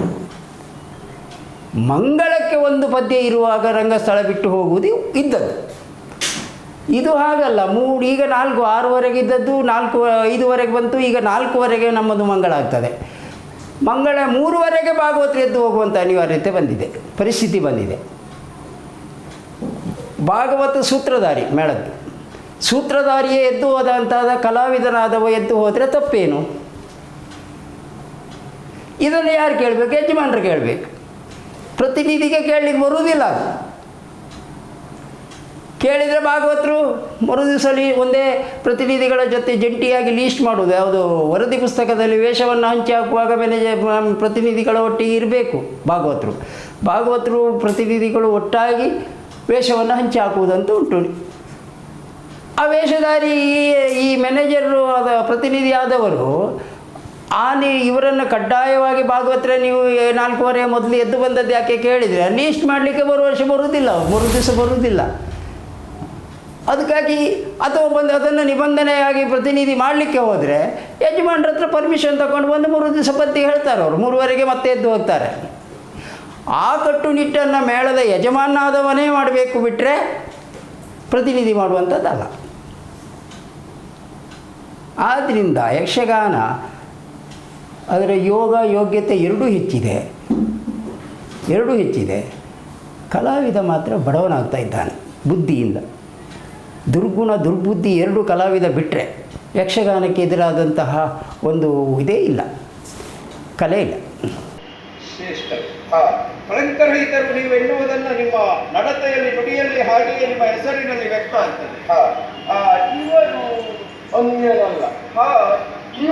ಮಂಗಳಕ್ಕೆ ಒಂದು ಪದ್ಯ ಇರುವಾಗ ರಂಗಸ್ಥಳ ಬಿಟ್ಟು ಹೋಗುವುದು ಇದ್ದದ್ದು. ಇದು ಹಾಗಲ್ಲ, ಮೂರು, ಈಗ ನಾಲ್ಕು, ಆರೂವರೆಗೆ ಇದ್ದದ್ದು, ನಾಲ್ಕು, ಐದುವರೆಗೆ ಬಂತು, ಈಗ ನಾಲ್ಕುವರೆಗೆ ನಮ್ಮದು ಮಂಗಳ ಆಗ್ತದೆ. ಮಂಗಳ ಮೂರುವರೆಗೆ ಭಾಗವತರು ಎದ್ದು ಹೋಗುವಂಥ ಅನಿವಾರ್ಯತೆ ಬಂದಿದೆ, ಪರಿಸ್ಥಿತಿ ಬಂದಿದೆ. ಭಾಗವತ ಸೂತ್ರಧಾರಿ, ಮೇಳದ್ದು. ಸೂತ್ರಧಾರಿಯೇ ಎದ್ದು ಹೋದಂತಾದ ಕಲಾವಿದನಾದವ ಎದ್ದು ಹೋದರೆ ತಪ್ಪೇನು? ಇದನ್ನು ಯಾರು ಕೇಳಬೇಕು? ಯಜಮಾನರು ಕೇಳಬೇಕು. ಪ್ರತಿನಿಧಿಗೆ ಕೇಳಲಿಕ್ಕೆ ಬರುವುದಿಲ್ಲ. ಕೇಳಿದರೆ ಭಾಗವತರು ಮರುದಿವಸಲಿ ಒಂದೇ ಪ್ರತಿನಿಧಿಗಳ ಜೊತೆ ಜಂಟಿಯಾಗಿ ಲೀಸ್ಟ್ ಮಾಡುವುದು. ಯಾವುದು ವರದಿ ಪುಸ್ತಕದಲ್ಲಿ ವೇಷವನ್ನು ಹಂಚಿ ಹಾಕುವಾಗ ಮ್ಯಾನೇಜರ್ ಪ್ರತಿನಿಧಿಗಳ ಒಟ್ಟಿಗೆ ಇರಬೇಕು ಭಾಗವತರು. ಭಾಗವತರು ಪ್ರತಿನಿಧಿಗಳು ಒಟ್ಟಾಗಿ ವೇಷವನ್ನು ಹಂಚಿ ಹಾಕುವುದಂತೂ ಉಂಟು. ಆ ವೇಷಧಾರಿ ಈ- ಈ ಮ್ಯಾನೇಜರು ಆದ ಪ್ರತಿನಿಧಿ ಆದವರು ಆ ನೀ ಇವರನ್ನು ಕಡ್ಡಾಯವಾಗಿ ಭಾಗವತ್ರೆ ನೀವು ನಾಲ್ಕೂವರೆ ಮೊದಲು ಎದ್ದು ಬಂದದ್ದು ಯಾಕೆ ಕೇಳಿದರೆ ಲೀಸ್ಟ್ ಮಾಡಲಿಕ್ಕೆ ಬರುವ ವರ್ಷ ಬರುವುದಿಲ್ಲ, ಮೂರು ದಿವಸ ಬರುವುದಿಲ್ಲ. ಅದಕ್ಕಾಗಿ ಅಥವಾ ಬಂದು ಅದನ್ನು ನಿಬಂಧನೆಯಾಗಿ ಪ್ರತಿನಿಧಿ ಮಾಡಲಿಕ್ಕೆ ಹೋದರೆ, ಯಜಮಾನ್ರ ಹತ್ರ ಪರ್ಮಿಷನ್ ತಗೊಂಡು ಬಂದು ಮೂರು ದಿವಸ ಪತ್ತಿ ಹೇಳ್ತಾರೆ ಅವರು, ಮೂರುವರೆಗೆ ಮತ್ತೆ ಎದ್ದು ಹೋಗ್ತಾರೆ. ಆ ಕಟ್ಟುನಿಟ್ಟನ್ನು ಮೇಳದ ಯಜಮಾನಾದವನೇ ಮಾಡಬೇಕು ಬಿಟ್ಟರೆ ಪ್ರತಿನಿಧಿ ಮಾಡುವಂಥದ್ದಲ್ಲ. ಆದ್ದರಿಂದ ಯಕ್ಷಗಾನ ಅದರ ಯೋಗ ಯೋಗ್ಯತೆ ಎರಡೂ ಹೆಚ್ಚಿದೆ. ಎರಡೂ ಹೆಚ್ಚಿದೆ. ಕಲಾವಿದ ಮಾತ್ರ ಬಡವನಾಗ್ತಾ ಇದ್ದಾನೆ, ಬುದ್ಧಿಯಿಂದ. ದುರ್ಗುಣ, ದುರ್ಬುದ್ಧಿ ಎರಡು ಕಲಾವಿದ ಬಿಟ್ಟರೆ ಯಕ್ಷಗಾನಕ್ಕೆ ಎದುರಾದಂತಹ ಒಂದು ಇದೇ ಇಲ್ಲ, ಕಲೆ ಇಲ್ಲ. ಶ್ರೇಷ್ಠ. ಹಾ ಅಲಂಕರಿತರು ನೀವು ಎನ್ನುವುದನ್ನು ನಿಮ್ಮ ನಡತೆಯಲ್ಲಿ, ನುಡಿಯಲ್ಲಿ ಹಾಗೆಯೇ ನಿಮ್ಮ ಹೆಸರಿನಲ್ಲಿ ವ್ಯಕ್ತ ಆಗ್ತದೆ. ಇವನು ಅನ್ಯನಲ್ಲ. ಹಾ ಇವ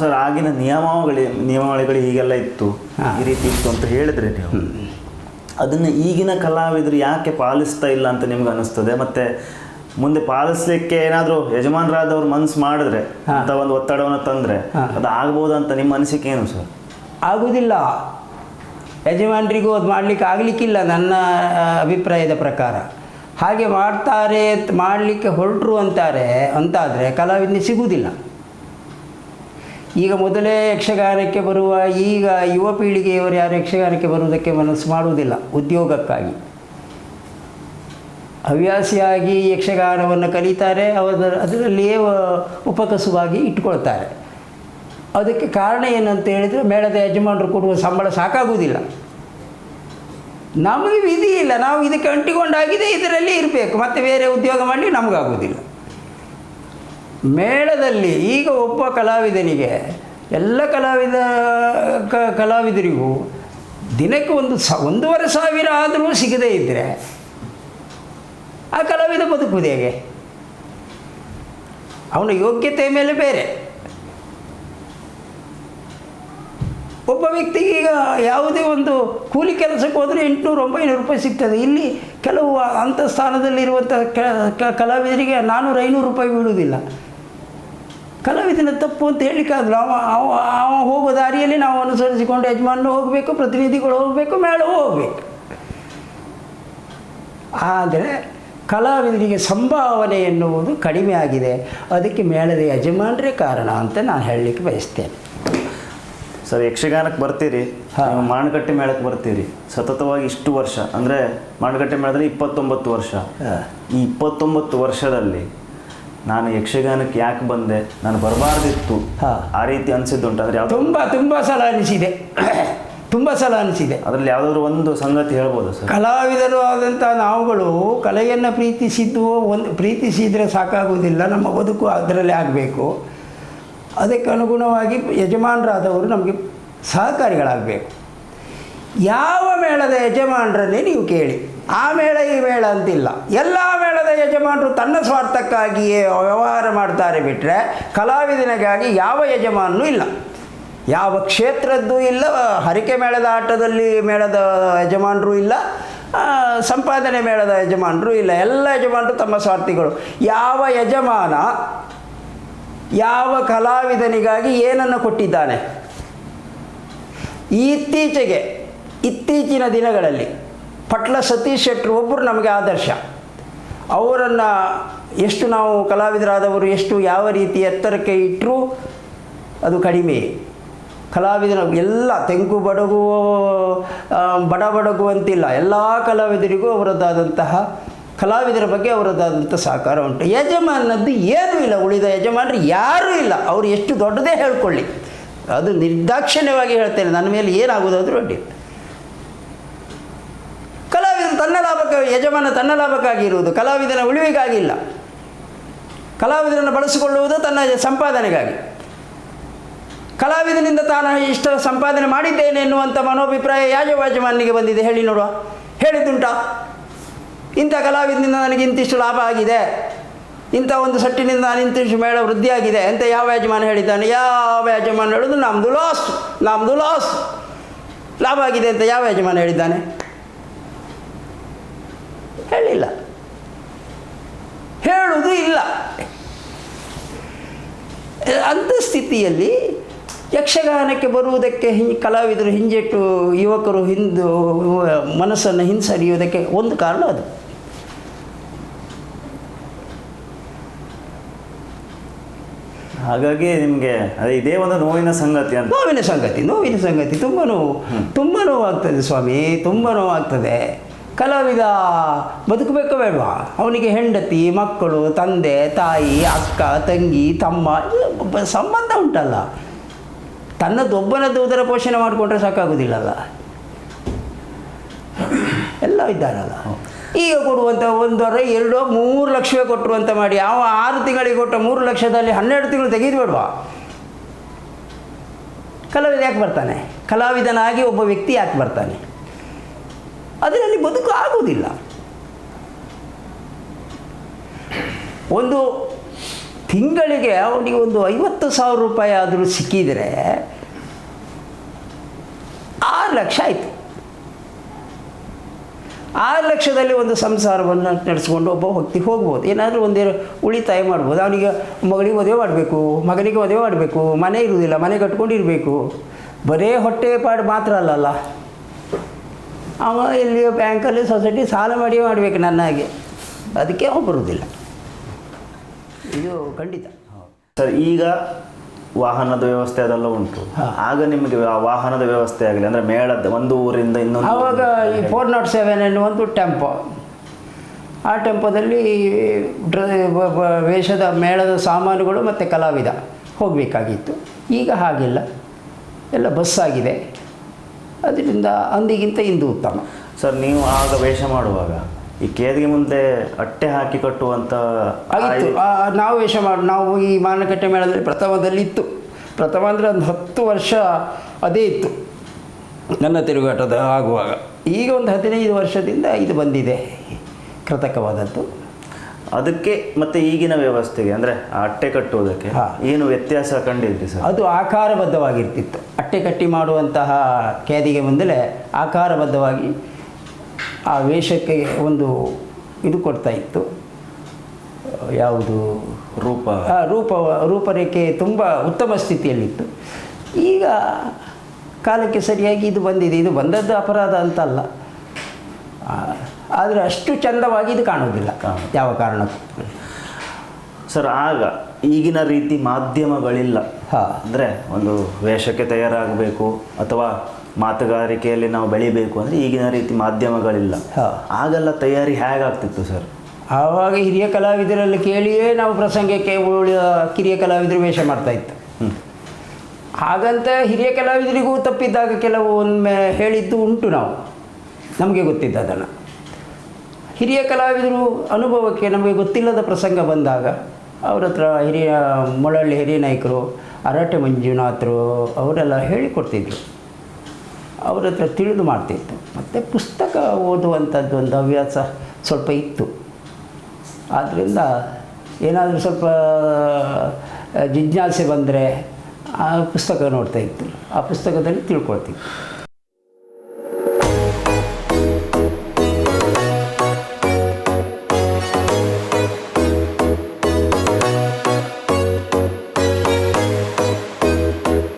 ಸರ್ ಆಗಿನ ನಿಯಮಾವಳಿ ನಿಯಮಾವಳಿಗಳು ಹೀಗೆಲ್ಲ ಇತ್ತು. ಈ ರೀತಿ ಇತ್ತು ಅಂತ ಹೇಳಿದ್ರೆ ನೀವು. ಅದನ್ನು ಈಗಿನ ಕಲಾವಿದರು ಯಾಕೆ ಪಾಲಿಸ್ತಾ ಇಲ್ಲ ಅಂತ ನಿಮ್ಗೆ ಅನಿಸ್ತದೆ ಮತ್ತೆ ಮುಂದೆ ಪಾಲಿಸ್ಲಿಕ್ಕೆ ಏನಾದರೂ ಯಜಮಾನರಾದವ್ರು ಮನ್ಸು ಮಾಡಿದ್ರೆ. ಅಂತ ಒಂದು ಒತ್ತಡವನ್ನು ತಂದ್ರೆ ಅದು ಆಗ್ಬೋದು ಅಂತ ನಿಮ್ಮ ಅನಿಸಿಕೆ ಏನು ಸರ್? ಆಗುವುದಿಲ್ಲ ಯಜಮಾನರಿಗೂ ಅದು ಮಾಡಲಿಕ್ಕೆ ಆಗಲಿಕ್ಕಿಲ್ಲ ನನ್ನ ಅಭಿಪ್ರಾಯದ ಪ್ರಕಾರ. ಹಾಗೆ ಮಾಡ್ತಾರೆ ಮಾಡಲಿಕ್ಕೆ ಹೊರಟರು ಅಂತಾರೆ ಅಂತಾದರೆ ಕಲಾವಿದನಿಗೆ ಸಿಗುವುದಿಲ್ಲ. ಈಗ ಮೊದಲೇ ಯಕ್ಷಗಾನಕ್ಕೆ ಬರುವ ಈಗ ಯುವ ಪೀಳಿಗೆಯವರು ಯಾರು ಯಕ್ಷಗಾನಕ್ಕೆ ಬರುವುದಕ್ಕೆ ಮನಸ್ಸು ಮಾಡುವುದಿಲ್ಲ ಉದ್ಯೋಗಕ್ಕಾಗಿ. ಹವ್ಯಾಸಿಯಾಗಿ ಯಕ್ಷಗಾನವನ್ನು ಕಲಿತಾರೆ, ಅವರ ಅದರಲ್ಲಿಯೇ ಉಪಕಸುವಾಗಿ ಇಟ್ಕೊಳ್ತಾರೆ ಅದಕ್ಕೆ ಕಾರಣ ಏನಂತ ಹೇಳಿದರೆ ಮೇಳದ ಯಜಮಾನರು ಕೊಡುವ ಸಂಬಳ ಸಾಕಾಗುವುದಿಲ್ಲ. ನಮಗೆ ವಿಧಿ ಇಲ್ಲ. ನಾವು ಇದಕ್ಕೆ ಅಂಟಿಕೊಂಡಾಗಿದೆ, ಇದರಲ್ಲಿ ಇರಬೇಕು. ಮತ್ತೆ ಬೇರೆ ಉದ್ಯೋಗ ಮಾಡಲಿ ನಮಗಾಗುವುದಿಲ್ಲ. ಮೇಳದಲ್ಲಿ ಈಗ ಒಬ್ಬ ಕಲಾವಿದನಿಗೆ, ಎಲ್ಲ ಕಲಾವಿದ ಕಲಾವಿದರಿಗೂ ದಿನಕ್ಕೆ ಒಂದು ಸ, ಒಂದೂವರೆ ಸಾವಿರ ಆದರೂ ಸಿಗದೇ ಇದ್ದರೆ ಆ ಕಲಾವಿದ ಬದುಕುವುದು ಹೇಗೆ? ಅವನ ಯೋಗ್ಯತೆ ಮೇಲೆ ಬೇರೆ. ಒಬ್ಬ ವ್ಯಕ್ತಿಗೆ ಈಗ ಯಾವುದೇ ಒಂದು ಕೂಲಿ ಕೆಲಸಕ್ಕೆ ಹೋದರೆ ಎಂಟುನೂರು, ಒಂಬೈನೂರು ರೂಪಾಯಿ ಸಿಗ್ತದೆ. ಇಲ್ಲಿ ಕೆಲವು ಅಂಥ ಸ್ಥಾನದಲ್ಲಿರುವಂಥ ಕಲಾವಿದರಿಗೆ ನಾನ್ನೂರು ಐನೂರು ರೂಪಾಯಿ ಬೀಳುವುದಿಲ್ಲ. ಕಲಾವಿದನ ತಪ್ಪು ಅಂತ ಹೇಳಿಕ್ಕಾಗಲ್ಲ ಅವ ಅವ ಅವ ಹೋಗುವ ದಾರಿಯಲ್ಲಿ ನಾವು ಅನುಸರಿಸಿಕೊಂಡು ಯಜಮಾನರು ಹೋಗಬೇಕು, ಪ್ರತಿನಿಧಿಗಳು ಹೋಗಬೇಕು, ಮೇಳವೂ ಹೋಗಬೇಕು. ಆದರೆ ಕಲಾವಿದರಿಗೆ ಸಂಭಾವನೆ ಎನ್ನುವುದು ಕಡಿಮೆ ಆಗಿದೆ. ಅದಕ್ಕೆ ಮೇಳದ ಯಜಮಾನರೇ ಕಾರಣ ಅಂತ ನಾನು ಹೇಳಲಿಕ್ಕೆ ಬಯಸ್ತೇನೆ. ಸರ್ ಯಕ್ಷಗಾನಕ್ಕೆ ಬರ್ತೀರಿ ಮಾಣಗಟ್ಟೆ ಮೇಳಕ್ಕೆ ಬರ್ತೀರಿ. ಸತತವಾಗಿ ಇಷ್ಟು ವರ್ಷ ಅಂದರೆ ಮಾಣಗಟ್ಟೆ ಮೇಳದಲ್ಲಿ ಇಪ್ಪತ್ತೊಂಬತ್ತು ವರ್ಷ. ಈ ಇಪ್ಪತ್ತೊಂಬತ್ತು ವರ್ಷದಲ್ಲಿ ನಾನು ಯಕ್ಷಗಾನಕ್ಕೆ ಯಾಕೆ ಬಂದೆ ನಾನು ಬರಬಾರ್ದಿತ್ತು. ಆ ರೀತಿ ಅನಿಸಿದ್ದುಂಟು ಅಂದರೆ ಯಾವ್ದು ತುಂಬ ತುಂಬ ಸಲ ಅನಿಸಿದೆ. ತುಂಬ ಸಲ ಅನಿಸಿದೆ. ಅದರಲ್ಲಿ ಯಾವುದಾದ್ರು ಒಂದು ಸಂಗತಿ ಹೇಳ್ಬೋದು ಸರ್? ಕಲಾವಿದರು ಆದಂಥ ನಾವುಗಳು ಕಲೆಯನ್ನು ಪ್ರೀತಿಸಿದ್ದು ಒಂದು ಪ್ರೀತಿಸಿದರೆ ಸಾಕಾಗುವುದಿಲ್ಲ. ನಮ್ಮ ಬದುಕು ಅದರಲ್ಲೇ ಆಗಬೇಕು. ಅದಕ್ಕೆ ಅನುಗುಣವಾಗಿ ಯಜಮಾನರಾದವರು ನಮಗೆ ಸಹಕಾರಿಗಳಾಗಬೇಕು. ಯಾವ ಮೇಳದ ಯಜಮಾನರನ್ನೇ ನೀವು ಕೇಳಿ. ಆ ಮೇಳ ಈ ಮೇಳ ಅಂತಿಲ್ಲ. ಎಲ್ಲ ಮೇಳದ ಯಜಮಾನರು ತನ್ನ ಸ್ವಾರ್ಥಕ್ಕಾಗಿಯೇ ವ್ಯವಹಾರ ಮಾಡ್ತಾರೆ ಬಿಟ್ಟರೆ ಕಲಾವಿದನಿಗಾಗಿ ಯಾವ ಯಜಮಾನನೂ ಇಲ್ಲ. ಯಾವ ಕ್ಷೇತ್ರದ್ದು ಇಲ್ಲ, ಹರಿಕೆ ಮೇಳದ ಆಟದಲ್ಲಿ ಮೇಳದ ಯಜಮಾನರು ಇಲ್ಲ ಸಂಪಾದನೆ ಮೇಳದ ಯಜಮಾನರು ಇಲ್ಲ. ಎಲ್ಲ ಯಜಮಾನರು ತಮ್ಮ ಸ್ವಾರ್ಥಿಗಳು. ಯಾವ ಯಜಮಾನ ಯಾವ ಕಲಾವಿದನಿಗಾಗಿ ಏನನ್ನು ಕೊಟ್ಟಿದ್ದಾನೆ? ಇತ್ತೀಚೆಗೆ, ಇತ್ತೀಚಿನ ದಿನಗಳಲ್ಲಿ ಪಟ್ಲ ಸತೀಶ್ ಶೆಟ್ಟರು ಒಬ್ಬರು ನಮಗೆ ಆದರ್ಶ. ಅವರನ್ನು ಎಷ್ಟು ನಾವು ಕಲಾವಿದರಾದವರು, ಎಷ್ಟು ಯಾವ ರೀತಿ ಎತ್ತರಕ್ಕೆ ಇಟ್ಟರೂ ಅದು ಕಡಿಮೆ. ಕಲಾವಿದರ ಎಲ್ಲ ತೆಂಕು ಬಡಗುವ ಬಡ ಬಡಗುವಂತಿಲ್ಲ. ಎಲ್ಲ ಕಲಾವಿದರಿಗೂ ಅವರದ್ದಾದಂತಹ ಕಲಾವಿದರ ಬಗ್ಗೆ ಅವರದ್ದಾದಂಥ ಸಹಕಾರ ಉಂಟು. ಯಜಮಾನದ್ದು ಏನೂ ಇಲ್ಲ, ಉಳಿದ ಯಜಮಾನರು ಯಾರೂ ಇಲ್ಲ. ಅವರು ಎಷ್ಟು ದೊಡ್ಡದೇ ಹೇಳ್ಕೊಳ್ಳಿ. ಅದು ನಿರ್ದಾಕ್ಷಿಣ್ಯವಾಗಿ ಹೇಳ್ತೇನೆ. ನನ್ನ ಮೇಲೆ ಏನಾಗೋದಾದರೂ ಅಡ್ಡಿ ಕಲಾವಿದರು ತನ್ನ ಲಾಭಕ್ಕಾಗಿ ಯಜಮಾನ ತನ್ನ ಲಾಭಕ್ಕಾಗಿ ಇರುವುದು. ಕಲಾವಿದನ ಉಳಿವಿಗಾಗಿಲ್ಲ ಕಲಾವಿದರನ್ನು ಬಳಸಿಕೊಳ್ಳುವುದು ತನ್ನ ಸಂಪಾದನೆಗಾಗಿ. ಕಲಾವಿದನಿಂದ ತಾನು ಇಷ್ಟ ಸಂಪಾದನೆ ಮಾಡಿದ್ದೇನೆ ಎನ್ನುವಂಥ ಮನೋಭಿಪ್ರಾಯ ಯಾಜ ಯಜಮಾನಿಗೆ ಬಂದಿದೆ. ಹೇಳಿ ನೋಡುವ. ಹೇಳಿದ್ದುಂಟಾ? ಇಂಥ ಕಲಾವಿದನಿಂದ ನನಗೆ ಇಂತಿಷ್ಟು ಲಾಭ ಆಗಿದೆ. ಇಂಥ ಒಂದು ಸಟ್ಟಿನಿಂದ ನಾನು ಇಂತಿಷ್ಟು ಮೇಳ ವೃದ್ಧಿಯಾಗಿದೆ ಅಂತ ಯಾವ ಯಜಮಾನ ಹೇಳಿದ್ದಾನೆ? ಯಾವ ಯಜಮಾನ ಹೇಳೋದು ನಮ್ಮದು ಲಾಸ್ ನಮ್ಮದು ಲಾಸ್ ಲಾಭ ಆಗಿದೆ ಅಂತ ಯಾವ ಯಜಮಾನ ಹೇಳಿದ್ದಾನೆ? ಹೇಳಿಲ್ಲ. ಹೇಳುವುದು ಇಲ್ಲ. ಅಂಥ ಸ್ಥಿತಿಯಲ್ಲಿ ಯಕ್ಷಗಾನಕ್ಕೆ ಬರುವುದಕ್ಕೆ ಹಿ, ಕಲಾವಿದರು ಹಿಂಜೆಟ್ಟು ಯುವಕರು ಹಿಂದು, ಮನಸ್ಸನ್ನು ಹಿಂಸರಿಯುವುದಕ್ಕೆ ಒಂದು ಕಾರಣ ಅದು. ಹಾಗಾಗಿ ನಿಮಗೆ ಅದೇ ಇದೇ ಒಂದು ನೋವಿನ ಸಂಗತಿ ಅಂತ. ನೋವಿನ ಸಂಗತಿ ನೋವಿನ ಸಂಗತಿ. ತುಂಬ ನೋವು ತುಂಬ ನೋವಾಗ್ತದೆ ಸ್ವಾಮಿ ತುಂಬ ನೋವಾಗ್ತದೆ. ಕಲಾವಿದ ಬದುಕಬೇಕು ಬೇಡವಾ? ಅವನಿಗೆ ಹೆಂಡತಿ ಮಕ್ಕಳು ತಂದೆ ತಾಯಿ ಅಕ್ಕ ತಂಗಿ ತಮ್ಮ ಸಂಬಂಧ ಉಂಟಲ್ಲ. ತನ್ನದೊಬ್ಬನದ್ದು ಉದರ ಪೋಷಣೆ ಮಾಡಿಕೊಂಡ್ರೆ ಸಾಕಾಗೋದಿಲ್ಲಲ್ಲ. ಎಲ್ಲ ಇದ್ದಾರಲ್ಲ. ಈಗ ಕೊಡುವಂಥ ಒಂದರ ಎರಡೋ ಮೂರು ಲಕ್ಷವೇ ಕೊಟ್ಟರು ಅಂತ ಮಾಡಿ. ಅವ ಆರು ತಿಂಗಳಿಗೆ ಕೊಟ್ಟ ಮೂರು ಲಕ್ಷದಲ್ಲಿ ಹನ್ನೆರಡು ತಿಂಗಳು ತೆಗೆದು ಬಿಡುವ ಕಲಾವಿದ ಯಾಕೆ ಬರ್ತಾನೆ? ಕಲಾವಿದನಾಗಿ ಒಬ್ಬ ವ್ಯಕ್ತಿ ಯಾಕೆ ಬರ್ತಾನೆ? ಅದರಲ್ಲಿ ಬದುಕು ಆಗುವುದಿಲ್ಲ. ಒಂದು ತಿಂಗಳಿಗೆ ಅವನಿಗೆ ಒಂದು ಐವತ್ತು ಸಾವಿರ ರೂಪಾಯಿ ಆದರೂ ಸಿಕ್ಕಿದರೆ ಆರು ಲಕ್ಷ ಆಯಿತು. ಆರು ಲಕ್ಷದಲ್ಲಿ ಒಂದು ಸಂಸಾರವನ್ನು ನಡೆಸ್ಕೊಂಡು ಒಬ್ಬ ವ್ಯಕ್ತಿ ಹೋಗ್ಬೋದು. ಏನಾದರೂ ಒಂದೇ ಉಳಿತಾಯ ಮಾಡ್ಬೋದು. ಅವನಿಗೆ ಮಗಳಿಗೆ ಮದುವೆ ಮಾಡಬೇಕು, ಮಗನಿಗೆ ಮದುವೆ ಮಾಡಬೇಕು, ಮನೆ ಇರುವುದಿಲ್ಲ, ಮನೆ ಕಟ್ಕೊಂಡಿರಬೇಕು. ಬರೇ ಹೊಟ್ಟೆ ಪಾಡು ಮಾತ್ರ ಅಲ್ಲಲ್ಲ. ಅವ ಇಲ್ಲಿ ಬ್ಯಾಂಕಲ್ಲಿ ಸೊಸೈಟಿ ಸಾಲ ಮಾಡಿ ಮಾಡಬೇಕು ನನ್ನ ಹಾಗೆ. ಅದಕ್ಕೆ ಅವ ಬರುವುದಿಲ್ಲ. ಇದು ಖಂಡಿತ. ಸರ್, ಈಗ ವಾಹನದ ವ್ಯವಸ್ಥೆ ಅದೆಲ್ಲ ಉಂಟು. ಆಗ ನಿಮಗೆ ಆ ವಾಹನದ ವ್ಯವಸ್ಥೆ ಆಗಲಿ ಅಂದರೆ ಮೇಳದ ಒಂದು ಊರಿಂದ ಇನ್ನೊಂದು ಆವಾಗ ಈ ಫೋರ್ ನಾಟ್ ಸೆವೆನ್ ಎನ್ನುವಂಥ ಟೆಂಪೋ ಆ ಟೆಂಪೋದಲ್ಲಿ ಡ್ರ ವೇಷದ ಮೇಳದ ಸಾಮಾನುಗಳು ಮತ್ತು ಕಲಾವಿದ ಹೋಗಬೇಕಾಗಿತ್ತು. ಈಗ ಹಾಗಿಲ್ಲ. ಎಲ್ಲ ಬಸ್ ಆಗಿದೆ. ಅದರಿಂದ ಅಂದಿಗಿಂತ ಇಂದು ಉತ್ತಮ. ಸರ್ ನೀವು ಆಗ ವೇಷ ಮಾಡುವಾಗ? ಈ ಕೇದಿಗೆ ಮುಂದೆ ಅಟ್ಟೆ ಹಾಕಿ ಕಟ್ಟುವಂತ ಆಗಿತ್ತು. ನಾವು ವೇಷ ಮಾಡಿ ನಾವು ಈ ಮಾನಕಟ್ಟೆ ಮೇಳದಲ್ಲಿ ಪ್ರಥಮದಲ್ಲಿ ಇತ್ತು ಪ್ರಥಮ ಅಂದರೆ ಒಂದು ಹತ್ತು ವರ್ಷ ಅದೇ ಇತ್ತು. ನನ್ನ ತಿರುಗಾಟದ ಆಗುವಾಗ. ಈಗ ಒಂದು ಹದಿನೈದು ವರ್ಷದಿಂದ ಇದು ಬಂದಿದೆ. ಕೃತಕವಾದದ್ದು. ಅದಕ್ಕೆ ಮತ್ತೆ ಈಗಿನ ವ್ಯವಸ್ಥೆಗೆ ಅಂದರೆ ಅಟ್ಟೆ ಕಟ್ಟುವುದಕ್ಕೆ ಹಾ. ಏನು ವ್ಯತ್ಯಾಸ ಕಂಡಿದ್ರಿ ಸರ್? ಅದು ಆಕಾರಬದ್ಧವಾಗಿರ್ತಿತ್ತು. ಅಟ್ಟೆ ಕಟ್ಟಿ ಮಾಡುವಂತಹ ಕೇದಿಗೆ ಮುಂದಲೇ ಆಕಾರಬದ್ಧವಾಗಿ ಆ ವೇಷಕ್ಕೆ ಒಂದು ಇದು ಕೊಡ್ತಾ ಇತ್ತು. ಯಾವುದು? ರೂಪ. ರೂಪ ರೂಪರೇಖೆ ತುಂಬ ಉತ್ತಮ ಸ್ಥಿತಿಯಲ್ಲಿತ್ತು. ಈಗ ಕಾಲಕ್ಕೆ ಸರಿಯಾಗಿ ಇದು ಬಂದಿದೆ. ಇದು ಬಂದದ್ದು ಅಪರಾಧ ಅಂತಲ್ಲ. ಆದರೆ ಅಷ್ಟು ಚಂದವಾಗಿ ಇದು ಕಾಣೋದಿಲ್ಲ ಯಾವ ಕಾರಣಕ್ಕೂ. ಸರ್ ಆಗ ಈಗಿನ ರೀತಿ ಮಾಧ್ಯಮಗಳಿಲ್ಲ. ಹಾ. ಅಂದರೆ ಒಂದು ವೇಷಕ್ಕೆ ತಯಾರಾಗಬೇಕು ಅಥವಾ ಮಾತುಗಾರಿಕೆಯಲ್ಲಿ ನಾವು ಬೆಳಿಬೇಕು ಅಂದರೆ ಈಗಿನ ರೀತಿ ಮಾಧ್ಯಮಗಳಿಲ್ಲ. ಹಾ. ಆಗೆಲ್ಲ ತಯಾರಿ ಹೇಗಾಗ್ತಿತ್ತು ಸರ್? ಆವಾಗ ಹಿರಿಯ ಕಲಾವಿದರಲ್ಲಿ ಕೇಳಿಯೇ ನಾವು ಪ್ರಸಂಗಕ್ಕೆ ಉಳಿದ ಕಿರಿಯ ಕಲಾವಿದರು ವೇಷ ಮಾಡ್ತಾ ಇತ್ತು. ಹಾಗಂತ ಹಿರಿಯ ಕಲಾವಿದರಿಗೂ ತಪ್ಪಿದ್ದಾಗ ಕೆಲವು ಒಮ್ಮೆ ಹೇಳಿದ್ದು ಉಂಟು ನಾವು. ನಮಗೆ ಗೊತ್ತಿದ್ದ ಅದನ್ನು ಹಿರಿಯ ಕಲಾವಿದರು ಅನುಭವಕ್ಕೆ ನಮಗೆ ಗೊತ್ತಿಲ್ಲದ ಪ್ರಸಂಗ ಬಂದಾಗ ಅವರ ಹತ್ರ ಹಿರಿಯ ಮೊಳಳ್ಳಿ ಹಿರಿಯ ನಾಯಕರು ಅರಟೆ ಮಂಜುನಾಥರು ಅವರೆಲ್ಲ ಹೇಳಿಕೊಡ್ತಿದ್ರು. ಅವ್ರ ಹತ್ರ ತಿಳಿದು ಮಾಡ್ತಿತ್ತು. ಮತ್ತು ಪುಸ್ತಕ ಓದುವಂಥದ್ದು ಒಂದು ಹವ್ಯಾಸ ಸ್ವಲ್ಪ ಇತ್ತು. ಆದ್ದರಿಂದ ಏನಾದರೂ ಸ್ವಲ್ಪ, ಜಿಜ್ಞಾಸೆ ಬಂದರೆ ಆ ಪುಸ್ತಕ ನೋಡ್ತಾ ಇತ್ತು. ಆ ಪುಸ್ತಕದಲ್ಲಿ ತಿಳ್ಕೊಳ್ತಿತ್ತು.